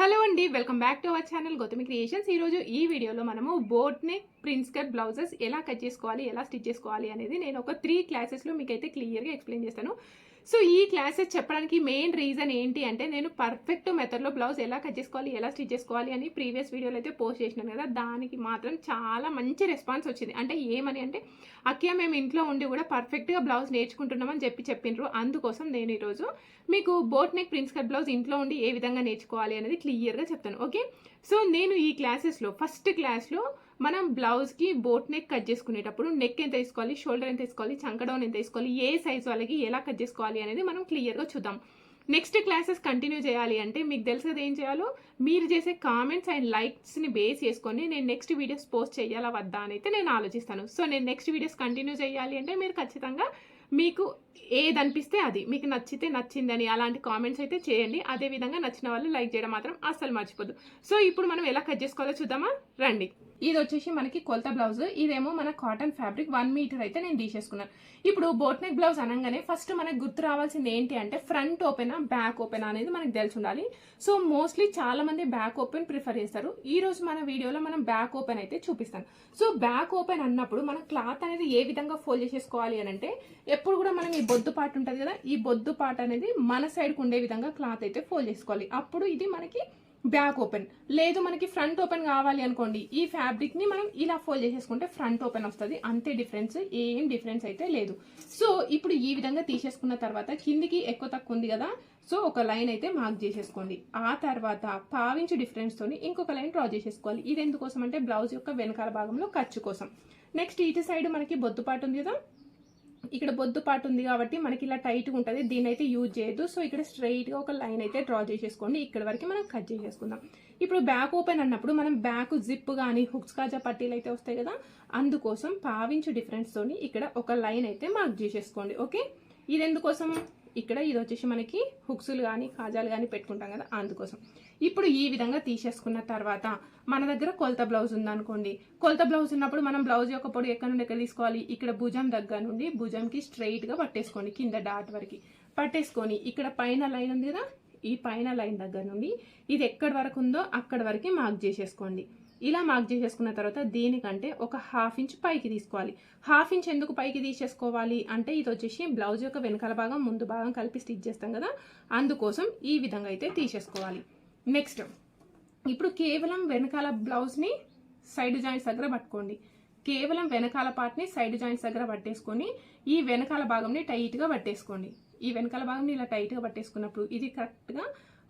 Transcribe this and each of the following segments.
Hello అండి welcome back to our channel Gautami creations. ఈరోజు ఈ వీడియోలో మనము boat neck prince cut blouses ఎలా కట్ చేసుకోవాలి ఎలా స్టిచ్ చేసుకోవాలి అనేది నేను ఒక త్రీ క్లాసెస్లో మీకైతే క్లియర్గా ఎక్స్ప్లెయిన్ చేస్తాను. సో ఈ క్లాసెస్ చెప్పడానికి మెయిన్ రీజన్ ఏంటి అంటే నేను పర్ఫెక్ట్ మెథడ్లో బ్లౌజ్ ఎలా కట్ చేసుకోవాలి ఎలా స్టిచ్ చేసుకోవాలి అని ప్రీవియస్ వీడియోలో అయితే పోస్ట్ చేసినాను కదా దానికి మాత్రం చాలా మంచి రెస్పాన్స్ వచ్చింది. అంటే ఏమని అంటే అక్కయ్య మేము ఇంట్లో ఉండి కూడా పర్ఫెక్ట్గా బ్లౌజ్ నేర్చుకుంటున్నామని చెప్పి చెప్పిండ్రు. అందుకోసం నేను ఈరోజు మీకు boat neck prince cut blouse ఇంట్లో ఉండి ఏ విధంగా నేర్చుకోవాలి అనేది క్లియర్గా చెప్తాను. ఓకే సో నేను ఈ క్లాసెస్లో ఫస్ట్ క్లాస్లో మనం బ్లౌజ్కి బోట్ నెక్ కట్ చేసుకునేటప్పుడు నెక్ ఎంత తీసుకోవాలి షోల్డర్ ఎంత తీసుకోవాలి చంకడౌన్ ఎంత తీసుకోవాలి ఏ సైజ్ వాళ్ళకి ఎలా కట్ చేసుకోవాలి అనేది మనం క్లియర్గా చూద్దాం. నెక్స్ట్ క్లాసెస్ కంటిన్యూ చేయాలి అంటే మీకు తెలిసేది ఏం చేయాలో మీరు చేసే కామెంట్స్ అండ్ లైక్స్ని బేస్ చేసుకొని నేను నెక్స్ట్ వీడియోస్ పోస్ట్ చేయాలా వద్దా అని అయితే నేను ఆలోచిస్తాను. సో నేను నెక్స్ట్ వీడియోస్ కంటిన్యూ చేయాలి అంటే మీరు ఖచ్చితంగా మీకు ఏది అనిపిస్తే అది. మీకు నచ్చితే నచ్చిందని అలాంటి కామెంట్స్ అయితే చేయండి. అదే విధంగా నచ్చిన వాళ్ళు లైక్ చేయడం మాత్రం అస్సలు మర్చిపోద్దు. సో ఇప్పుడు మనం ఎలా కట్ చేసుకోవాలో చూద్దామా? రండి. ఇది వచ్చేసి మనకి కొలత బ్లౌజ్ ఇదేమో మన కాటన్ ఫ్యాబ్రిక్ వన్ మీటర్ అయితే నేను తీసేసుకున్నాను. ఇప్పుడు బోట్ నెక్ బ్లౌజ్ అనగానే ఫస్ట్ మనకు గుర్తు రావాల్సింది ఏంటి అంటే ఫ్రంట్ ఓపెనా బ్యాక్ ఓపెన్ అనేది మనకు తెలిసి ఉండాలి. సో మోస్ట్లీ చాలా మంది బ్యాక్ ఓపెన్ ప్రిఫర్ చేస్తారు. ఈ రోజు మన వీడియోలో మనం బ్యాక్ ఓపెన్ అయితే చూపిస్తాను. సో బ్యాక్ ఓపెన్ అన్నప్పుడు మనం క్లాత్ అనేది ఏ విధంగా ఫోల్డ్ చేసేసుకోవాలి అని అంటే ఎప్పుడు కూడా మనం ఈ బొద్దు పాట ఉంటుంది కదా ఈ బొద్దు పాట అనేది మన సైడ్కి ఉండే విధంగా క్లాత్ అయితే ఫోల్డ్ చేసుకోవాలి. అప్పుడు ఇది మనకి బ్యాక్ ఓపెన్ లేదు మనకి ఫ్రంట్ ఓపెన్ కావాలి అనుకోండి ఈ ఫ్యాబ్రిక్ని మనం ఇలా ఫోల్డ్ చేసేసుకుంటే ఫ్రంట్ ఓపెన్ వస్తుంది. అంతే డిఫరెన్స్ ఏం డిఫరెన్స్ అయితే లేదు. సో ఇప్పుడు ఈ విధంగా తీసేసుకున్న తర్వాత కిందికి ఎక్కువ తక్కువ ఉంది కదా సో ఒక లైన్ అయితే మార్క్ చేసేసుకోండి. ఆ తర్వాత పావించు డిఫరెన్స్ తోని ఇంకొక లైన్ డ్రా చేసేసుకోవాలి. ఇది ఎందుకోసం అంటే బ్లౌజ్ యొక్క వెనకాల భాగంలో ఖర్చు కోసం. నెక్స్ట్ ఇటు సైడ్ మనకి బొద్దుపాటు ఉంది కదా ఇక్కడ బొద్దు పాటు ఉంది కాబట్టి మనకి ఇలా టైట్గా ఉంటుంది. దీని అయితే యూజ్ చేయొద్దు. సో ఇక్కడ స్ట్రైట్గా ఒక లైన్ అయితే డ్రా చేసేసుకోండి. ఇక్కడ వరకు మనం కట్ చేసేసుకుందాం. ఇప్పుడు బ్యాక్ ఓపెన్ అన్నప్పుడు మనం బ్యాక్ జిప్ కానీ హుక్స్ కాజా పట్టీలు అయితే వస్తాయి కదా? అందుకోసం పావించు డిఫరెన్స్తో ఇక్కడ ఒక లైన్ అయితే మార్క్ చేసేసుకోండి. ఓకే ఇది ఎందుకోసం? ఇక్కడ ఇది వచ్చేసి మనకి హుక్స్లు కానీ కాజాలు కానీ పెట్టుకుంటాం కదా? అందుకోసం. ఇప్పుడు ఈ విధంగా తీసేసుకున్న తర్వాత మన దగ్గర కొలత బ్లౌజ్ ఉందనుకోండి. కొలత బ్లౌజ్ ఉన్నప్పుడు మనం బ్లౌజ్ యొక్క పొడి ఎక్కడ నుండి ఎక్కడ తీసుకోవాలి? ఇక్కడ భుజం దగ్గర నుండి భుజంకి స్ట్రైట్గా పట్టేసుకోండి కింద డాట్ వరకు. పట్టేసుకొని ఇక్కడ పైన లైన్ ఉంది కదా? ఈ పైన లైన్ దగ్గర నుండి ఇది ఎక్కడి వరకు ఉందో అక్కడి వరకు మార్క్ చేసేసుకోండి. ఇలా మార్క్ చేసేసుకున్న తర్వాత దీనికంటే ఒక హాఫ్ ఇంచ్ పైకి తీసుకోవాలి. హాఫ్ ఇంచ్ ఎందుకు పైకి తీసేసుకోవాలి? అంటే ఇది వచ్చేసి బ్లౌజ్ యొక్క వెనకాల భాగం ముందు భాగం కలిపి స్టిచ్ చేస్తాం కదా? అందుకోసం ఈ విధంగా అయితే తీసేసుకోవాలి. నెక్స్ట్ ఇప్పుడు కేవలం వెనకాల బ్లౌజ్ని సైడ్ జాయింట్స్ దగ్గర పట్టుకోండి. కేవలం వెనకాల పార్ట్ని సైడ్ జాయింట్స్ దగ్గర పట్టేసుకొని ఈ వెనకాల భాగంని టైట్గా పట్టేసుకోండి. ఈ వెనకాల భాగంని ఇలా టైట్గా పట్టేసుకున్నప్పుడు ఇది కరెక్ట్గా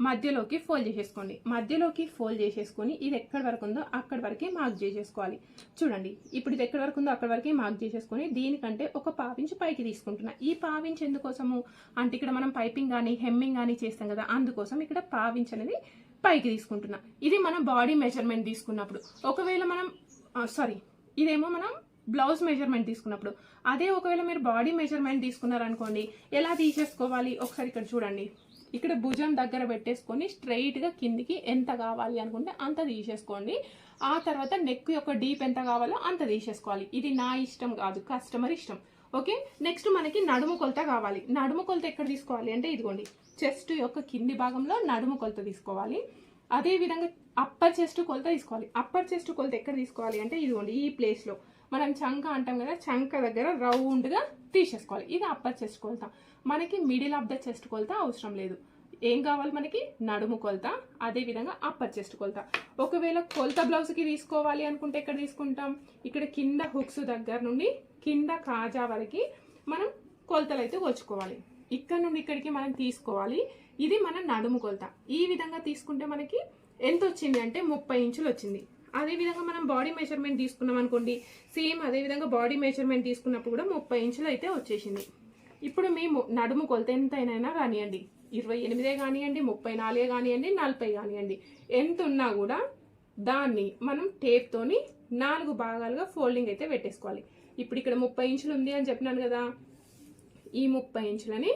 మధ్యలోకి ఫోల్డ్ చేసేసుకోండి. మధ్యలోకి ఫోల్డ్ చేసేసుకొని ఇది ఎక్కడి వరకు ఉందో అక్కడి వరకే మార్క్ చేసేసుకోవాలి. చూడండి ఇప్పుడు ఇది ఎక్కడి వరకు ఉందో అక్కడి వరకే మార్క్ చేసేసుకొని దీనికంటే ఒక పావించి పైకి తీసుకుంటున్నా. ఈ పావించి ఎందుకోసము? అంటే ఇక్కడ మనం పైపింగ్ కానీ హెమ్మింగ్ కానీ చేస్తాం కదా అందుకోసం ఇక్కడ పావించి అనేది పైకి తీసుకుంటున్నా. ఇది మనం బాడీ మెజర్మెంట్ తీసుకున్నప్పుడు. ఒకవేళ మనం సారీ ఇదేమో మనం బ్లౌజ్ మెజర్మెంట్ తీసుకున్నప్పుడు. అదే ఒకవేళ మీరు బాడీ మెజర్మెంట్ తీసుకున్నారనుకోండి ఎలా తీసేసుకోవాలి? ఒకసారి ఇక్కడ చూడండి. ఇక్కడ భుజం దగ్గర పెట్టేసుకొని స్ట్రైట్గా కిందికి ఎంత కావాలి అనుకుంటే అంత తీసేసుకోండి. ఆ తర్వాత నెక్ యొక్క డీప్ ఎంత కావాలో అంత తీసేసుకోవాలి. ఇది నా ఇష్టం కాదు కస్టమర్ ఇష్టం. ఓకే నెక్స్ట్ మనకి నడుము కొలత కావాలి. నడుము కొలత ఎక్కడ తీసుకోవాలి అంటే ఇదిగోండి చెస్ట్ యొక్క కింది భాగంలో నడుము కొలత తీసుకోవాలి. అదే విధంగా అప్పర్ చెస్ట్ కొలత తీసుకోవాలి. అప్పర్ చెస్ట్ కొలత ఎక్కడ తీసుకోవాలి అంటే ఇదిగోండి ఈ ప్లేస్లో మనం చంక అంటాం కదా చంక దగ్గర రౌండ్గా తీసేసుకోవాలి. ఇది అప్పర్ చెస్ట్ కొలత. మనకి మిడిల్ ఆఫ్ ద చెస్ట్ కొలత అవసరం లేదు. ఏం కావాలి మనకి? నడుము కొలత అదే విధంగా అప్పర్ చెస్ట్ కొలత. ఒకవేళ కొలత బ్లౌజ్కి తీసుకోవాలి అనుకుంటే ఎక్కడ తీసుకుంటాం? ఇక్కడ కింద హుక్స్ దగ్గర నుండి కింద కాజా వరకు మనం కొలతలు అయితే కొలుచుకోవాలి. ఇక్కడ నుండి ఇక్కడికి మనం తీసుకోవాలి. ఇది మన నడుము కొలత. ఈ విధంగా తీసుకుంటే మనకి ఎంత వచ్చింది అంటే ముప్పై ఇంచులు వచ్చింది. అదే విధంగా మనం బాడీ మెజర్మెంట్ తీసుకున్నాం అనుకోండి సేమ్ అదే విధంగా బాడీ మెజర్మెంట్ తీసుకున్నప్పుడు కూడా ముప్పై ఇంచులు అయితే వచ్చేసింది. ఇప్పుడు మేము నడుము కొలత ఎంతైనా కానివ్వండి ఇరవై ఎనిమిదే కానివ్వండి ముప్పై నాలుగే కానివ్వండి నలభై కానివ్వండి ఎంత ఉన్నా కూడా దాన్ని మనం టేప్తోని నాలుగు భాగాలుగా ఫోల్డింగ్ అయితే పెట్టేసుకోవాలి. ఇప్పుడు ఇక్కడ ముప్పై ఇంచులు ఉంది అని చెప్పినాను కదా ఈ ముప్పై ఇంచులని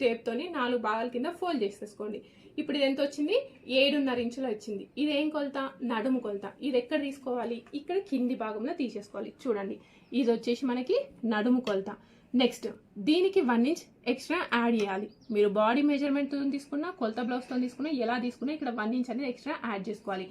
టేప్తోని నాలుగు భాగాల కింద ఫోల్డ్ చేసేసుకోండి. ఇప్పుడు ఇది ఎంత వచ్చింది ఏడున్నర ఇంచులు వచ్చింది. ఇది ఏం కొలత? నడుము కొలత. ఇది ఎక్కడ తీసుకోవాలి? ఇక్కడ కింది భాగంలో తీసేసుకోవాలి. చూడండి. ఇది వచ్చేసి మనకి నడుము కొలత. నెక్స్ట్ దీనికి వన్ ఇంచ్ ఎక్స్ట్రా యాడ్ చేయాలి. మీరు బాడీ మెజర్మెంట్తో తీసుకున్నా కొలత బ్లౌజ్తో తీసుకున్నా ఎలా తీసుకున్నా ఇక్కడ వన్ ఇంచ్ అనేది ఎక్స్ట్రా యాడ్ చేసుకోవాలి.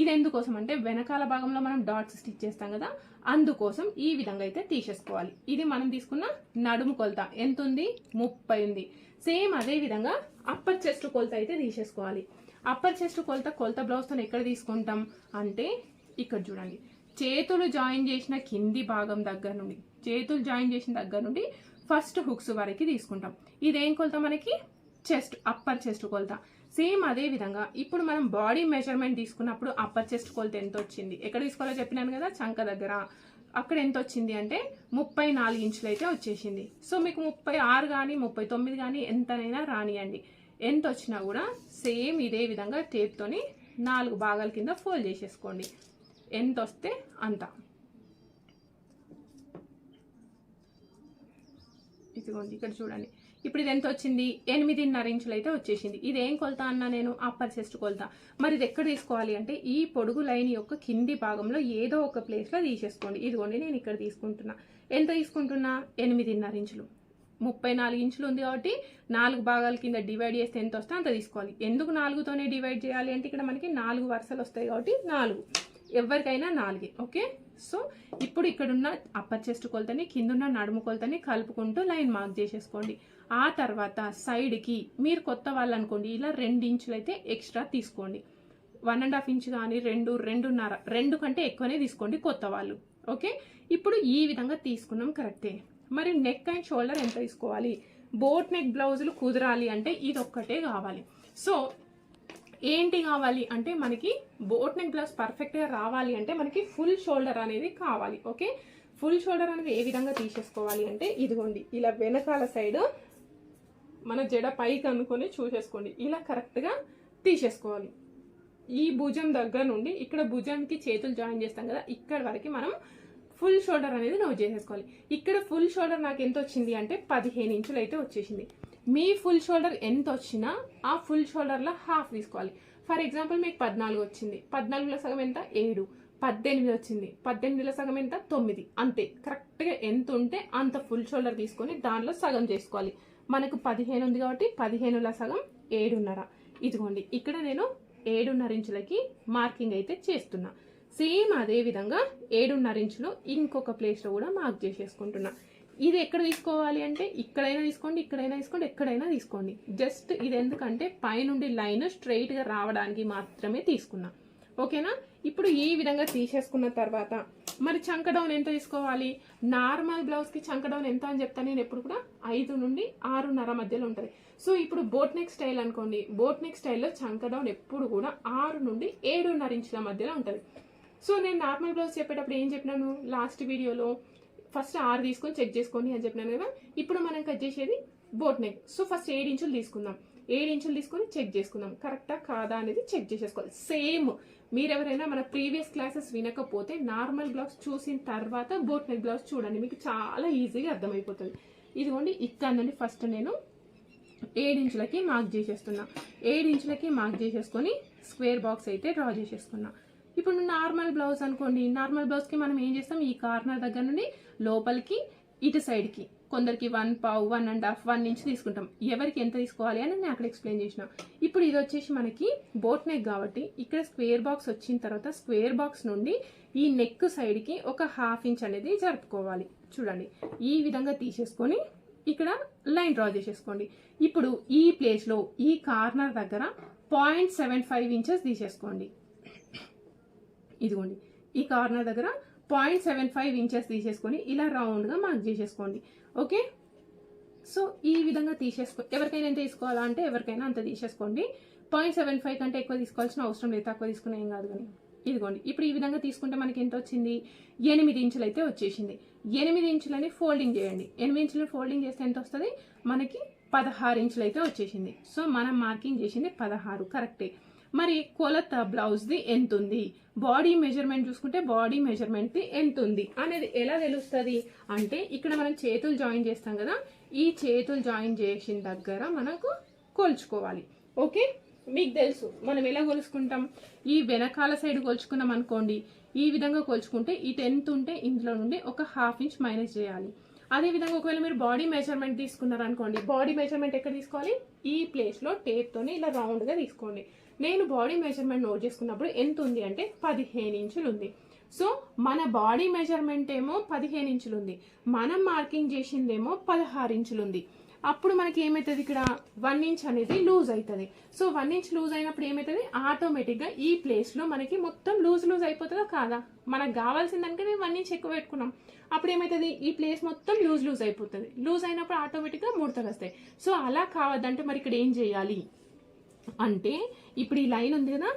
ఇది ఎందుకోసం అంటే వెనకాల భాగంలో మనం డాట్స్ స్టిచ్ చేస్తాం కదా అందుకోసం ఈ విధంగా అయితే తీసేసుకోవాలి. ఇది మనం తీసుకున్న నడుము కొలత. ఎంత ఉంది ముప్పై ఉంది. సేమ్ అదే విధంగా అప్పర్ చెస్ట్ కొలత అయితే తీసేసుకోవాలి. అప్పర్ చెస్ట్ కొలత కొలత బ్లౌజ్తో ఎక్కడ తీసుకుంటాం అంటే ఇక్కడ చూడండి. చేతులు జాయిన్ చేసిన కింది భాగం దగ్గర నుండి చేతులు జాయిన్ చేసిన దగ్గర నుండి ఫస్ట్ హుక్స్ వరకు తీసుకుంటాం. ఇదేం కొలత మనకి? చెస్ట్ అప్పర్ చెస్ట్ కొలత. సేమ్ అదే విధంగా ఇప్పుడు మనం బాడీ మెజర్మెంట్ తీసుకున్నప్పుడు అప్పర్ చెస్ట్ కొలత ఎంత వచ్చింది? ఎక్కడ తీసుకోవాలో చెప్పినాను కదా? చంక దగ్గర. అక్కడ ఎంత వచ్చింది అంటే ముప్పై నాలుగు ఇంచులు అయితే వచ్చేసింది. సో మీకు ముప్పై ఆరు కానీ ముప్పై తొమ్మిది కానీ ఎంతనైనా రానియండి. ఎంత వచ్చినా కూడా సేమ్ ఇదే విధంగా టేప్తోని నాలుగు భాగాల కింద ఫోల్డ్ చేసేసుకోండి. ఎంత వస్తే అంత. ఇదిగోండి ఇక్కడ చూడండి. ఇప్పుడు ఇది ఎంత వచ్చింది? ఎనిమిదిన్నర ఇంచులు అయితే వచ్చేసింది. ఇది ఏం కొలత అన్నా నేను? అప్పర్ చెస్ట్ కొలత. మరి ఇది ఎక్కడ తీసుకోవాలి అంటే ఈ పొడుగు లైన్ యొక్క కింది భాగంలో ఏదో ఒక ప్లేస్లో తీసేసుకోండి. ఇదిగోండి నేను ఇక్కడ తీసుకుంటున్నా. ఎంత తీసుకుంటున్నా? ఎనిమిదిన్నర ఇంచులు. ముప్పై నాలుగు ఇంచులు ఉంది కాబట్టి నాలుగు భాగాల కింద డివైడ్ చేస్తే ఎంత వస్తే అంత తీసుకోవాలి. ఎందుకు నాలుగుతోనే డివైడ్ చేయాలి అంటే ఇక్కడ మనకి నాలుగు వరుసలు వస్తాయి కాబట్టి నాలుగు. ఎవరికైనా నాలుగే ఓకే? సో ఇప్పుడు ఇక్కడున్న అప్పర్ చెస్ట్ కొలతని కిందున్న నడుము కొలతని కలుపుకుంటూ లైన్ మార్క్ చేసేసుకోండి. ఆ తర్వాత సైడ్కి మీరు కొత్త వాళ్ళు అనుకోండి ఇలా రెండు ఇంచులు అయితే ఎక్స్ట్రా తీసుకోండి. వన్ అండ్ హాఫ్ ఇంచ్ కానీ రెండు రెండున్నర రెండు కంటే ఎక్కువనే తీసుకోండి కొత్త వాళ్ళు. ఓకే? ఇప్పుడు ఈ విధంగా తీసుకున్నాం కరెక్టే. మరి నెక్ అండ్ షోల్డర్ ఎంత తీసుకోవాలి? బోట్ నెక్ బ్లౌజులు కుదరాలి అంటే ఇది ఒక్కటే కావాలి. సో ఏంటి కావాలి అంటే మనకి బోట్ నెక్ బ్లౌజ్ పర్ఫెక్ట్గా రావాలి అంటే మనకి ఫుల్ షోల్డర్ అనేది కావాలి. ఓకే? ఫుల్ షోల్డర్ అనేది ఏ విధంగా తీసేసుకోవాలి అంటే ఇదిగోండి ఇలా వెనకాల సైడ్ మన జడ పైకి అనుకొని చూసేసుకోండి. ఇలా కరెక్ట్గా తీసేసుకోవాలి. ఈ భుజం దగ్గర నుండి ఇక్కడ భుజంకి చేతులు జాయిన్ చేస్తాం కదా ఇక్కడ వరకు మనం ఫుల్ షోల్డర్ అనేది నోట్ చేసేసుకోవాలి. ఇక్కడ ఫుల్ షోల్డర్ నాకు ఎంత వచ్చింది అంటే పదిహేను ఇంచులు అయితే వచ్చేసింది. మీ ఫుల్ షోల్డర్ ఎంత వచ్చినా ఆ ఫుల్ షోల్డర్లో హాఫ్ తీసుకోవాలి. ఫర్ ఎగ్జాంపుల్ మీకు పద్నాలుగు వచ్చింది. పద్నాలుగులో సగం ఎంత? ఏడు. పద్దెనిమిది వచ్చింది. పద్దెనిమిదిలో సగం ఎంత? తొమ్మిది. అంతే. కరెక్ట్గా ఎంత ఉంటే అంత ఫుల్ షోల్డర్ తీసుకొని దానిలో సగం చేసుకోవాలి. మనకు పదిహేను ఉంది కాబట్టి పదిహేనుల సగం ఏడున్నర. ఇదిగోండి ఇక్కడ నేను ఏడున్నర ఇంచులకి మార్కింగ్ అయితే చేస్తున్నా. సేమ్ అదే విధంగా ఏడున్నర ఇంచులు ఇంకొక ప్లేస్లో కూడా మార్క్ చేసేసుకుంటున్నా. ఇది ఎక్కడ తీసుకోవాలి అంటే ఇక్కడైనా తీసుకోండి ఇక్కడైనా తీసుకోండి ఎక్కడైనా తీసుకోండి. జస్ట్ ఇది ఎందుకంటే పైనుండి లైన్ స్ట్రైట్గా రావడానికి మాత్రమే తీసుకున్నా. ఓకేనా? ఇప్పుడు ఈ విధంగా తీసేసుకున్న తర్వాత మరి చంక డౌన్ ఎంత తీసుకోవాలి? నార్మల్ బ్లౌజ్కి చంక డౌన్ ఎంత అని చెప్తాను. నేను ఎప్పుడు కూడా ఐదు నుండి ఆరున్నర మధ్యలో ఉంటుంది. సో ఇప్పుడు బోట్ నెక్ స్టైల్ అనుకోండి. బోట్ నెక్ స్టైల్లో చంక డౌన్ ఎప్పుడు కూడా ఆరు నుండి ఏడున్నర ఇంచుల మధ్యలో ఉంటుంది. సో నేను నార్మల్ బ్లౌజ్ చెప్పేటప్పుడు ఏం చెప్పినాను? లాస్ట్ వీడియోలో ఫస్ట్ ఆరు తీసుకొని చెక్ చేసుకోండి అని చెప్పినాను కదా. ఇప్పుడు మనం కట్ చేసేది బోట్ నెక్ సో ఫస్ట్ ఏడు ఇంచులు తీసుకుందాం. ఏడు ఇంచులు తీసుకొని చెక్ చేసుకుందాం. కరెక్టా కాదా అనేది చెక్ చేసేసుకోవాలి. సేమ్ మీరెవరైనా మన ప్రీవియస్ క్లాసెస్ వినకపోతే నార్మల్ బ్లౌజ్ చూసిన తర్వాత బోట్ నెక్ బ్లౌజ్ చూడండి. మీకు చాలా ఈజీగా అర్థమైపోతుంది. ఇదిగోండి ఇక్కడ నుండి ఫస్ట్ నేను ఏడించులకి మార్క్ చేసేస్తున్నా. ఏడించులకి మార్క్ చేసేసుకొని స్క్వేర్ బాక్స్ అయితే డ్రా చేసేసుకున్నా. ఇప్పుడు నార్మల్ బ్లౌజ్ అనుకోండి. నార్మల్ బ్లౌజ్కి మనం ఏం చేస్తాం? ఈ కార్నర్ దగ్గర నుండి లోపలికి ఇటు సైడ్కి కొందరికి వన్ పావు one and half one inch తీసుకుంటాం. ఎవరికి ఎంత తీసుకోవాలి అని నేను అక్కడ ఎక్స్ప్లెయిన్ చేసిన. ఇప్పుడు ఇది వచ్చేసి మనకి బోట్ నెక్ కాబట్టి ఇక్కడ స్క్వేర్ బాక్స్ వచ్చిన తర్వాత స్క్వేర్ బాక్స్ నుండి ఈ నెక్ సైడ్కి ఒక హాఫ్ ఇంచ్ అనేది జరుపుకోవాలి. చూడండి. ఈ విధంగా తీసేసుకొని ఇక్కడ లైన్ డ్రా చేసేసుకోండి. ఇప్పుడు ఈ ప్లేస్లో ఈ కార్నర్ దగ్గర పాయింట్ సెవెన్ ఫైవ్ ఇంచెస్ తీసేసుకోండి. ఇదిగోండి. ఈ కార్నర్ దగ్గర పాయింట్ సెవెన్ ఫైవ్ ఇంచెస్ తీసేసుకొని ఇలా రౌండ్గా మార్క్ చేసేసుకోండి. ఓకే? సో ఈ విధంగా తీసేసుకో ఎవరికైనా ఎంత తీసుకోవాలా అంటే ఎవరికైనా అంత తీసేసుకోండి. పాయింట్ సెవెన్ ఫైవ్ కంటే ఎక్కువ తీసుకోవాల్సిన అవసరం లేదు తక్కువ తీసుకునే ఏం కాదు కానీ. ఇదిగోండి ఇప్పుడు ఈ విధంగా తీసుకుంటే మనకి ఎంత వచ్చింది? ఎనిమిది ఇంచులు అయితే వచ్చేసింది. ఎనిమిది ఇంచులని ఫోల్డింగ్ చేయండి. ఎనిమిది ఇంచులు ఫోల్డింగ్ చేస్తే ఎంత వస్తుంది? మనకి పదహారు ఇంచులు అయితే వచ్చేసింది. సో మనం మార్కింగ్ చేసింది పదహారు కరెక్టే. మరి కొలత బ్లౌజ్ది ఎంత ఉంది బాడీ మెజర్మెంట్ చూసుకుంటే బాడీ మెజర్మెంట్ది ఎంత ఉంది అనేది ఎలా తెలుస్తుంది? అంటే ఇక్కడ మనం చేతులు జాయిన్ చేస్తాం కదా ఈ చేతులు జాయిన్ చేసిన దగ్గర మనకు కొలుచుకోవాలి. ఓకే? మీకు తెలుసు మనం ఎలా కొలుచుకుంటాం? ఈ వెనకాల సైడ్ కొలుచుకున్నాం అనుకోండి ఈ విధంగా కొలుచుకుంటే ఇటు ఎంత ఉంటే ఇందులో నుండి ఒక హాఫ్ ఇంచ్ మైనస్ చేయాలి. అదే విధంగా ఒకవేళ మీరు బాడీ మెజర్మెంట్ తీసుకున్నారు అనుకోండి బాడీ మెజర్మెంట్ ఎక్కడ తీసుకోవాలి? ఈ ప్లేస్లో టేప్తోని ఇలా రౌండ్గా తీసుకోండి. నేను బాడీ మెజర్మెంట్ నోట్ చేసుకున్నప్పుడు ఎంత ఉంది అంటే పదిహేను ఇంచులు ఉంది. సో మన బాడీ మెజర్మెంట్ ఏమో పదిహేను ఇంచులు ఉంది. మనం మార్కింగ్ చేసిందేమో పదహారు ఇంచులు ఉంది. అప్పుడు మనకి ఏమవుతుంది ఇక్కడ? వన్ ఇంచ్ అనేది లూజ్ అవుతుంది సో వన్ ఇంచ్ లూజ్ అయినప్పుడు ఏమవుతుంది ఆటోమేటిక్గా ఈ ప్లేస్లో మనకి మొత్తం లూజ్ లూజ్ అయిపోతుందా కాదా? మనకు కావాల్సిందనికే మేము వన్ ఇంచ్ ఎక్కువ పెట్టుకున్నాం. అప్పుడు ఏమవుతుంది ఈ ప్లేస్ మొత్తం లూజ్ లూజ్ అయిపోతుంది. లూజ్ అయినప్పుడు ఆటోమేటిక్గా ముడతలు వస్తాయి. సో అలా కావద్దంటే మరి ఇక్కడ ఏం చేయాలి? అంటే ఇప్పుడు ఈ లైన్ ఉంది కదా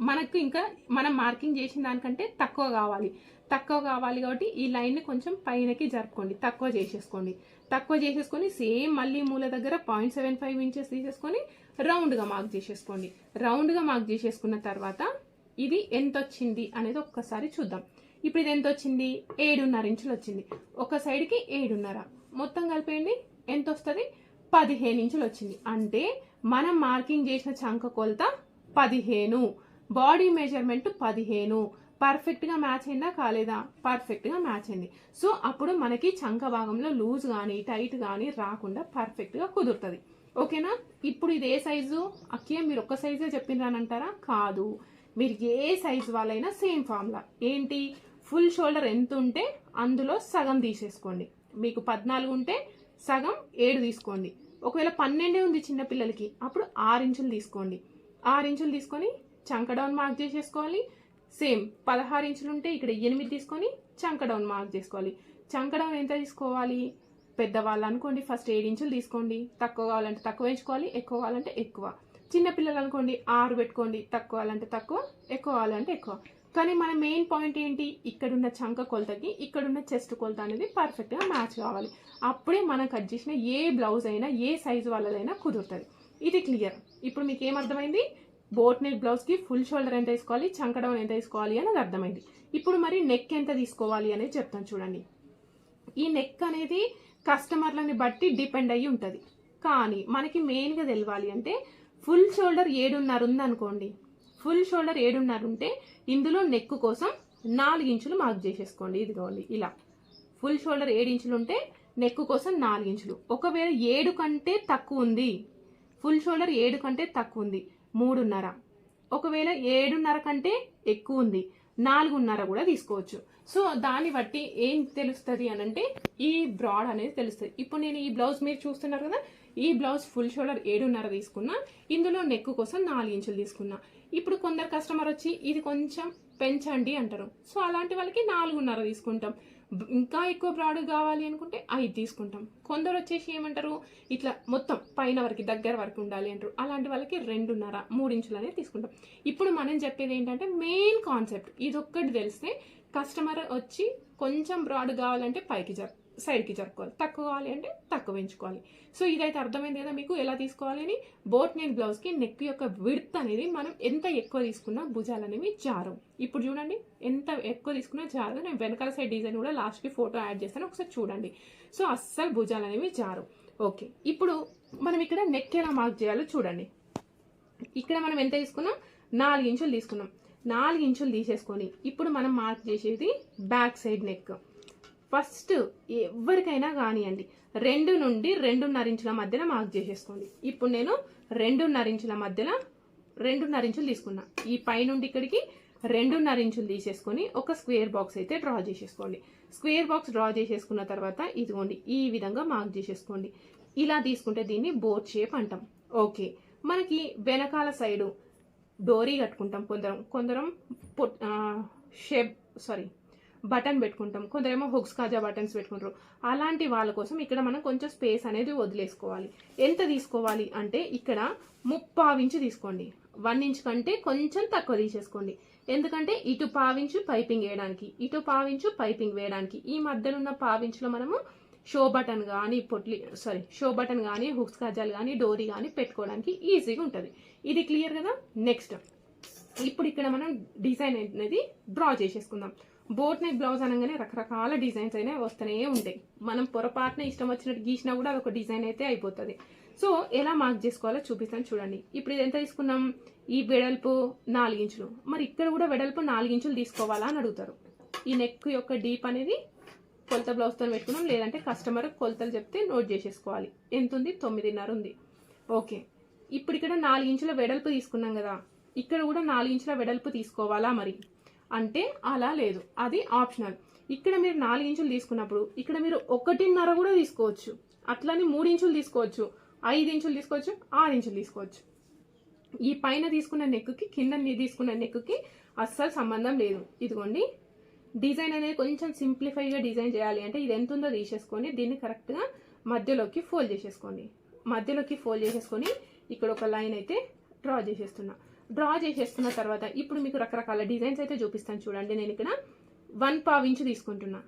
మనకు ఇంకా మనం మార్కింగ్ చేసిన దానికంటే తక్కువ కావాలి. తక్కువ కావాలి కాబట్టి ఈ లైన్ని కొంచెం పైనకి జరుపుకోండి. తక్కువ చేసేసుకోండి. తక్కువ చేసేసుకొని సేమ్ మళ్ళీ మూల దగ్గర పాయింట్ సెవెన్ ఫైవ్ ఇంచెస్ తీసేసుకొని రౌండ్గా మార్క్ చేసేసుకోండి. రౌండ్గా మార్క్ చేసేసుకున్న తర్వాత ఇది ఎంత వచ్చింది అనేది ఒక్కసారి చూద్దాం. ఇప్పుడు ఇది ఎంత వచ్చింది ఏడున్నర ఇంచులు వచ్చింది. ఒక సైడ్కి ఏడున్నర. మొత్తం కలిపేయండి. ఎంత వస్తుంది పదిహేను ఇంచులు వచ్చింది. అంటే మనం మార్కింగ్ చేసిన చంక కొలత పదిహేను. బాడీ మెజర్మెంట్ పదిహేను. పర్ఫెక్ట్గా మ్యాచ్ అయిందా కాలేదా? పర్ఫెక్ట్గా మ్యాచ్ అయింది. సో అప్పుడు మనకి చంక భాగంలో లూజ్ కానీ టైట్ కానీ రాకుండా పర్ఫెక్ట్గా కుదురుతుంది. ఓకేనా? ఇప్పుడు ఇది ఏ సైజు అక్కే మీరు ఒక్క సైజే చెప్పిండ్రానంటారా కాదు. మీరు ఏ సైజు వాళ్ళైనా సేమ్ ఫార్ములా ఏంటి? ఫుల్ షోల్డర్ ఎంత ఉంటే అందులో సగం తీసేసుకోండి. మీకు పద్నాలుగు ఉంటే సగం ఏడు తీసుకోండి. ఒకవేళ పన్నెండే ఉంది చిన్నపిల్లలకి అప్పుడు ఆరు ఇంచులు తీసుకోండి. ఆరు ఇంచులు తీసుకొని చంక డౌన్ మార్క్ చేసేసుకోవాలి. సేమ్ పదహారు ఇంచులు ఉంటే ఇక్కడ ఎనిమిది తీసుకొని చంక డౌన్ మార్క్ చేసుకోవాలి. చంక డౌన్ ఎంత తీసుకోవాలి? పెద్దవాళ్ళు అనుకోండి ఫస్ట్ ఏడు ఇంచులు తీసుకోండి. తక్కువ కావాలంటే తక్కువ ఎంచుకోవాలి ఎక్కువ కావాలంటే ఎక్కువ. చిన్నపిల్లలు అనుకోండి ఆరు పెట్టుకోండి తక్కువ కావాలంటే తక్కువ ఎక్కువ కావాలంటే ఎక్కువ. కానీ మన మెయిన్ పాయింట్ ఏంటి? ఇక్కడున్న చంక కొలతకి ఇక్కడున్న చెస్ట్ కొలత అనేది పర్ఫెక్ట్గా మ్యాచ్ కావాలి. అప్పుడే మనం కట్ చేసిన ఏ బ్లౌజ్ అయినా ఏ సైజు వాళ్ళదైనా కుదురుతుంది. ఇది క్లియర్ ఇప్పుడు మీకు ఏం అర్థమైంది? బోట్ నెక్ బ్లౌజ్కి ఫుల్ షోల్డర్ ఎంత తీసుకోవాలి చంక డౌన్ ఎంత తీసుకోవాలి అనేది అర్థమైంది. ఇప్పుడు మరి నెక్ ఎంత తీసుకోవాలి అనేది చెప్తాను చూడండి. ఈ నెక్ అనేది కస్టమర్లని బట్టి డిపెండ్ అయ్యి ఉంటుంది. కానీ మనకి మెయిన్గా తెలవాలి అంటే ఫుల్ షోల్డర్ ఏడున్నర ఉందనుకోండి. ఫుల్ షోల్డర్ ఏడున్నర ఉంటే ఇందులో నెక్ కోసం నాలుగు ఇంచులు మార్క్ చేసేసుకోండి. ఇదిగోండి ఇలా. ఫుల్ షోల్డర్ ఏడు ఇంచులు ఉంటే నెక్ కోసం నాలుగు ఇంచులు. ఒకవేళ ఏడు కంటే తక్కువ ఉంది ఫుల్ షోల్డర్ ఏడు కంటే తక్కువ ఉంది మూడున్నర. ఒకవేళ ఏడున్నర కంటే ఎక్కువ ఉంది నాలుగున్నర కూడా తీసుకోవచ్చు. సో దాన్ని బట్టి ఏం తెలుస్తుంది అని అంటే ఈ బ్రాడ్ అనేది తెలుస్తుంది. ఇప్పుడు నేను ఈ బ్లౌజ్ మీరు చూస్తున్నారు కదా ఈ బ్లౌజ్ ఫుల్ షోల్డర్ ఏడున్నర తీసుకున్నా ఇందులో నెక్ కోసం నాలుగు ఇంచులు తీసుకున్నా. ఇప్పుడు కొందరు కస్టమర్ వచ్చి ఇది కొంచెం పెంచండి అంటారు. సో అలాంటి వాళ్ళకి నాలుగున్నర తీసుకుంటాం. ఇంకా ఎక్కువ బ్రాడ్ కావాలి అనుకుంటే ఐదు తీసుకుంటాం. కొందరు వచ్చేసి ఏమంటారు ఇట్లా మొత్తం పైన వరకు దగ్గర వరకు ఉండాలి అంటారు. అలాంటి వాళ్ళకి రెండున్నర మూడించులు అనేది తీసుకుంటాం. ఇప్పుడు మనం చెప్పేది ఏంటంటే మెయిన్ కాన్సెప్ట్. ఇది ఒక్కటి తెలిస్తే కస్టమర్ వచ్చి కొంచెం బ్రాడ్ కావాలంటే పైకి జరు సైడ్కి జరుపుకోవాలి తక్కువ కావాలి అంటే తక్కువ ఎంచుకోవాలి సో ఇదైతే అర్థమైంది కదా మీకు? ఎలా తీసుకోవాలి అని? బోట్ నెక్ బ్లౌజ్కి నెక్ యొక్క విడ్త్ అనేది మనం ఎంత ఎక్కువ తీసుకున్నా భుజాలు అనేవి జారం ఇప్పుడు చూడండి ఎంత ఎక్కువ తీసుకున్నా జారు నేను వెనకాల సైడ్ డిజైన్ కూడా లాస్ట్కి ఫోటో యాడ్ చేస్తాను. ఒకసారి చూడండి. సో అస్సలు భుజాలు అనేవి జారు ఓకే. ఇప్పుడు మనం ఇక్కడ నెక్ ఎలా మార్క్ చేయాలో చూడండి. ఇక్కడ మనం ఎంత తీసుకున్నాం? నాలుగు ఇంచులు తీసుకున్నాం. నాలుగు ఇంచులు తీసేసుకొని ఇప్పుడు మనం మార్క్ చేసేది బ్యాక్ సైడ్ నెక్. ఫస్ట్ ఎవరికైనా కానివ్వండి రెండు నుండి రెండున్నర ఇంచుల మధ్యన మార్క్ చేసేసుకోండి. ఇప్పుడు నేను రెండున్నర ఇంచుల మధ్యన రెండున్నర ఇంచులు తీసుకున్నా. ఈ పైనుండి ఇక్కడికి రెండున్నర ఇంచులు తీసేసుకొని ఒక స్క్వేర్ బాక్స్ అయితే డ్రా చేసేసుకోండి. స్క్వేర్ బాక్స్ డ్రా చేసేసుకున్న తర్వాత ఇదిగోండి ఈ విధంగా మార్క్ చేసేసుకోండి. ఇలా తీసుకుంటే దీన్ని బోర్ షేప్ అంటాం. ఓకే. మనకి వెనకాల సైడు డోరీ కట్టుకుంటాం కొందరం. కొందరం పొట్- షేప్ సారీ బటన్ పెట్టుకుంటాం. కొందరేమో హుక్స్ కాజా బటన్స్ పెట్టుకుంటారు. అలాంటి వాళ్ళ కోసం ఇక్కడ మనం కొంచెం స్పేస్ అనేది వదిలేసుకోవాలి. ఎంత తీసుకోవాలి అంటే ఇక్కడ ముప్పావించు తీసుకోండి. వన్ ఇంచ్ కంటే కొంచెం తక్కువ తీసేసుకోండి. ఎందుకంటే ఇటు పావించు పైపింగ్ వేయడానికి ఇటు పావించు పైపింగ్ వేయడానికి ఈ మధ్యలో ఉన్న పావించులో మనము షో బటన్ కానీ పొట్లి సారీ షో బటన్ కానీ హుక్స్ కాజాలు కానీ డోరీ కానీ పెట్టుకోవడానికి ఈజీగా ఉంటుంది. ఇది క్లియర్ కదా? నెక్స్ట్. ఇప్పుడు ఇక్కడ మనం డిజైన్ అనేది డ్రా చేసేసుకుందాం. బోట్ నెక్ బ్లౌజ్ అనగానే రకరకాల డిజైన్స్ అయినా వస్తూనే ఉంటాయి. మనం పొరపాటున ఇష్టం వచ్చినట్టు గీసినా కూడా అదొక డిజైన్ అయితే అయిపోతుంది. సో ఎలా మార్క్ చేసుకోవాలో చూపిస్తాను చూడండి. ఇప్పుడు ఇది ఎంత తీసుకున్నాం? ఈ వెడల్పు నాలుగించులు మరి ఇక్కడ కూడా వెడల్పు నాలుగించులు తీసుకోవాలా అని అడుగుతారు. ఈ నెక్ యొక్క డీప్ అనేది కొలత బ్లౌజ్తో పెట్టుకున్నాం లేదంటే కస్టమర్ కొలతలు చెప్తే నోట్ చేసేసుకోవాలి. ఎంత ఉంది? తొమ్మిదిన్నర ఉంది. ఓకే. ఇప్పుడు ఇక్కడ నాలుగించుల వెడల్పు తీసుకున్నాం కదా. ఇక్కడ కూడా నాలుగించుల వెడల్పు తీసుకోవాలా మరి? అంటే అలా లేదు. అది ఆప్షనల్. ఇక్కడ మీరు నాలుగు ఇంచులు తీసుకున్నప్పుడు ఇక్కడ మీరు ఒకటిన్నర కూడా తీసుకోవచ్చు. అట్లానే మూడు ఇంచులు తీసుకోవచ్చు. ఐదు ఇంచులు తీసుకోవచ్చు. ఆరు ఇంచులు తీసుకోవచ్చు. ఈ పైన తీసుకున్న నెక్కి కింద తీసుకున్న నెక్కి అస్సలు సంబంధం లేదు. ఇదిగోండి. డిజైన్ అనేది కొంచెం సింప్లిఫైగా డిజైన్ చేయాలి అంటే ఇది ఎంత ఉందో తీసేసుకొని దీన్ని కరెక్ట్గా మధ్యలోకి ఫోల్డ్ చేసేసుకోండి. మధ్యలోకి ఫోల్డ్ చేసేసుకొని ఇక్కడ ఒక లైన్ అయితే డ్రా చేసేస్తున్నా. డ్రా చేసేసుకున్న తర్వాత ఇప్పుడు మీకు రకరకాల డిజైన్స్ అయితే చూపిస్తాను చూడండి. నేను ఇక్కడ వన్ పావు ఇంచు తీసుకుంటున్నా.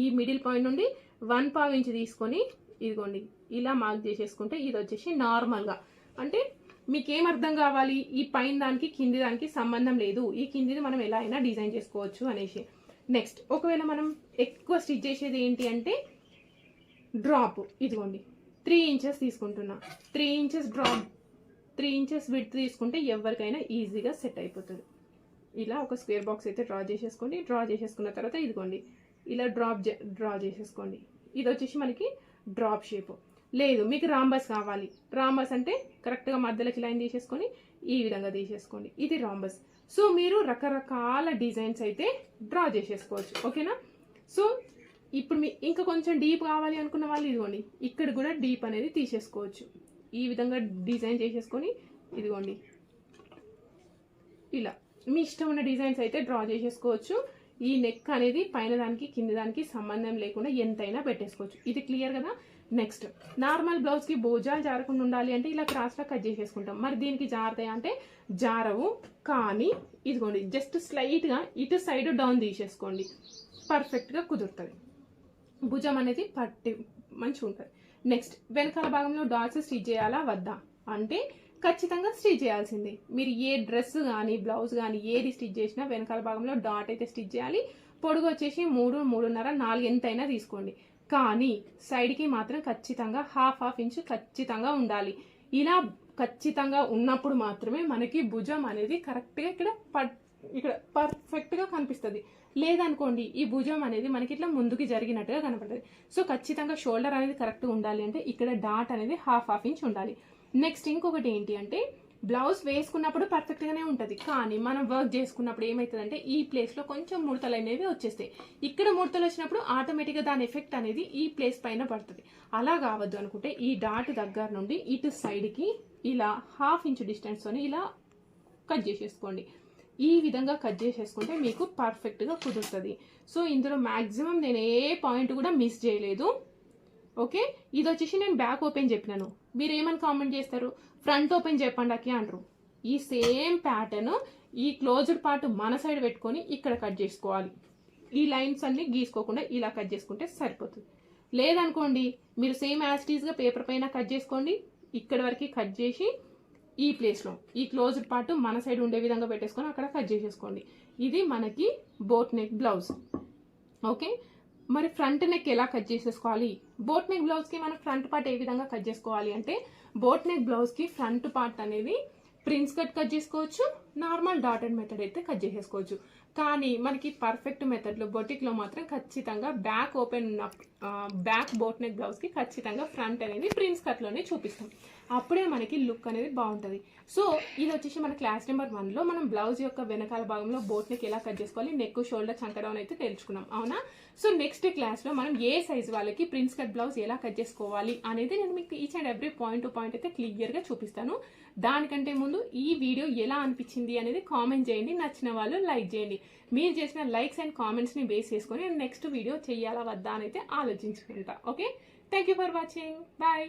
ఈ మిడిల్ పాయింట్ నుండి వన్ పావు ఇంచు తీసుకొని ఇదిగోండి ఇలా మార్క్ చేసేసుకుంటే ఇది వచ్చేసి నార్మల్గా అంటే మీకేం అర్థం కావాలి? ఈ పైన దానికి కింది దానికి సంబంధం లేదు. ఈ కిందిది మనం ఎలా అయినా డిజైన్ చేసుకోవచ్చు అనేసి. నెక్స్ట్ ఒకవేళ మనం ఎక్కువ స్టిచ్ చేసేది ఏంటి అంటే డ్రాప్ ఇదిగోండి త్రీ ఇంచెస్ తీసుకుంటున్నా. Three inches drop three inches width తీసుకుంటే ఎవరికైనా ఈజీగా సెట్ అయిపోతుంది. ఇలా ఒక స్క్వేర్ బాక్స్ అయితే డ్రా చేసేసుకోండి. డ్రా చేసేసుకున్న తర్వాత ఇదిగోండి. ఇలా డ్రాప్ డ్రా చేసేసుకోండి. ఇది వచ్చేసి మనకి డ్రాప్ షేప్. లేదు మీకు రాంబస్ కావాలి. రాంబస్ అంటే కరెక్ట్గా మధ్యలోకి లైన్ తీసేసుకొని ఈ విధంగా తీసేసుకోండి. ఇది రాంబస్. సో మీరు రకరకాల డిజైన్స్ అయితే డ్రా చేసేసుకోవచ్చు. ఓకేనా? సో ఇప్పుడు మీ ఇంకా కొంచెం డీప్ కావాలి అనుకున్న వాళ్ళు ఇదిగోండి. ఇక్కడ కూడా డీప్ అనేది తీసేసుకోవచ్చు. ఈ విధంగా డిజైన్ చేసేసుకొని ఇదిగోండి. ఇలా. మీ ఇష్టం ఉన్న డిజైన్స్ అయితే డ్రా చేసేసుకోవచ్చు. ఈ నెక్ అనేది పైన దానికి కింద దానికి సంబంధం లేకుండా ఎంతైనా పెట్టేసుకోవచ్చు. ఇది క్లియర్ కదా? నెక్స్ట్ నార్మల్ బ్లౌజ్కి భోజాలు జారకుండా ఉండాలి అంటే ఇలా క్రాస్లా కట్ చేసేసుకుంటాం. మరి దీనికి జారుతాయి అంటే జారవు. కానీ ఇదిగోండి జస్ట్ స్లైట్గా ఇటు సైడ్ డౌన్ తీసేసుకోండి. పర్ఫెక్ట్గా కుదురుతుంది. భుజం అనేది పట్టి మంచిగా ఉంటుంది నెక్స్ట్ వెనకాల భాగంలో డాట్స్ స్టిచ్ చేయాలా? వద్దా? అంటే ఖచ్చితంగా స్టిచ్ చేయాల్సిందే. మీరు ఏ డ్రెస్ కానీ బ్లౌజ్ కానీ ఏది స్టిచ్ చేసినా వెనకాల భాగంలో డాట్ అయితే స్టిచ్ చేయాలి. పొడుగు వచ్చేసి మూడు మూడున్నర నాలుగు ఎంతైనా తీసుకోండి. కానీ సైడ్కి మాత్రం ఖచ్చితంగా హాఫ్ హాఫ్ ఇంచ్ ఖచ్చితంగా ఉండాలి. ఇలా ఖచ్చితంగా ఉన్నప్పుడు మాత్రమే మనకి భుజం అనేది కరెక్ట్గా ఇక్కడ పట్ ఇక్కడ పర్ఫెక్ట్గా కనిపిస్తుంది. లేదనుకోండి ఈ భుజం అనేది మనకి ఇట్లా ముందుకి జరిగినట్టుగా కనపడుతుంది. సో ఖచ్చితంగా షోల్డర్ అనేది కరెక్ట్గా ఉండాలి అంటే ఇక్కడ డాట్ అనేది హాఫ్ హాఫ్ ఇంచ్ ఉండాలి. నెక్స్ట్ ఇంకొకటి ఏంటి అంటే బ్లౌజ్ వేసుకున్నప్పుడు పర్ఫెక్ట్గానే ఉంటుంది. కానీ మనం వర్క్ చేసుకున్నప్పుడు ఏమవుతుందంటే ఈ ప్లేస్లో కొంచెం ముడతలు అనేవి వచ్చేస్తాయి. ఇక్కడ ముడతలు వచ్చినప్పుడు ఆటోమేటిక్గా దాని ఎఫెక్ట్ అనేది ఈ ప్లేస్ పైన పడుతుంది. అలా కావద్దు అనుకుంటే ఈ డాట్ దగ్గర నుండి ఇటు సైడ్కి ఇలా హాఫ్ ఇంచ్ డిస్టెన్స్తోని ఇలా కట్ చేసేసుకోండి. ఈ విధంగా కట్ చేసేసుకుంటే మీకు పర్ఫెక్ట్గా కుదురుతుంది. సో ఇందులో మ్యాక్సిమం నేను ఏ పాయింట్ కూడా మిస్ చేయలేదు. ఓకే ఇది వచ్చేసి నేను బ్యాక్ ఓపెన్ చెప్పినాను. మీరు ఏమని కామెంట్ చేస్తారు? ఫ్రంట్ ఓపెన్ చెప్పండి అకి అంటారు. ఈ సేమ్ ప్యాటర్న్ ఈ క్లోజ్డ్ పార్ట్ మన సైడ్ పెట్టుకొని ఇక్కడ కట్ చేసుకోవాలి. ఈ లైన్స్ అన్ని గీసుకోకుండా ఇలా కట్ చేసుకుంటే సరిపోతుంది. లేదనుకోండి మీరు సేమ్ యాస్టీస్గా పేపర్ పైన కట్ చేసుకోండి. ఇక్కడ వరకు కట్ చేసి ఈ ప్లేస్లో ఈ క్లోజ్డ్ పార్ట్ మన సైడ్ ఉండే విధంగా పెట్టేసుకొని అక్కడ కట్ చేసేసుకోండి. ఇది మనకి బోట్ నెక్ బ్లౌజ్ ఓకే మరి ఫ్రంట్ నెక్ ఎలా కట్ చేసేసుకోవాలి? బోట్ నెక్ బ్లౌజ్కి మనం ఫ్రంట్ పార్ట్ ఏ విధంగా కట్ చేసుకోవాలి అంటే బోట్ నెక్ బ్లౌజ్కి ఫ్రంట్ పార్ట్ అనేది ప్రిన్స్ కట్ కట్ చేసుకోవచ్చు నార్మల్ డాటెడ్ మెథడ్ అయితే కట్ చేసేసుకోవచ్చు. కానీ మనకి పర్ఫెక్ట్ మెథడ్లో బొటిక్లో మాత్రం ఖచ్చితంగా బ్యాక్ ఓపెన్ ఉన్న బ్యాక్ బోట్ నెక్ బ్లౌజ్కి ఖచ్చితంగా ఫ్రంట్ అనేది ప్రిన్స్ కట్లోనే చూపిస్తాం. అప్పుడే మనకి లుక్ అనేది బాగుంటుంది. సో ఇది వచ్చేసి మన క్లాస్ నెంబర్ వన్లో మనం బ్లౌజ్ యొక్క వెనకాల భాగంలో బోట్ నెక్ ఎలా కట్ చేసుకోవాలి నెక్ షోల్డర్ చంకడౌన్ అయితే తెలుసుకున్నాం. అవునా? సో నెక్స్ట్ క్లాస్లో మనం ఏ సైజ్ వాళ్ళకి ప్రిన్స్ కట్ బ్లౌజ్ ఎలా కట్ చేసుకోవాలి అనేది నేను మీకు each and every point to point అయితే క్లియర్గా చూపిస్తాను. దానికంటే ముందు ఈ వీడియో ఎలా అనిపించింది అనేది కామెంట్ చేయండి. నచ్చిన వాళ్ళు లైక్ చేయండి. మీరు చేసిన లైక్స్ అండ్ కామెంట్స్ని బేస్ చేసుకొని నెక్స్ట్ వీడియో చేయాలా వద్దా అని అయితే ఆలోచించుకుంటా. Okay thank you for watching bye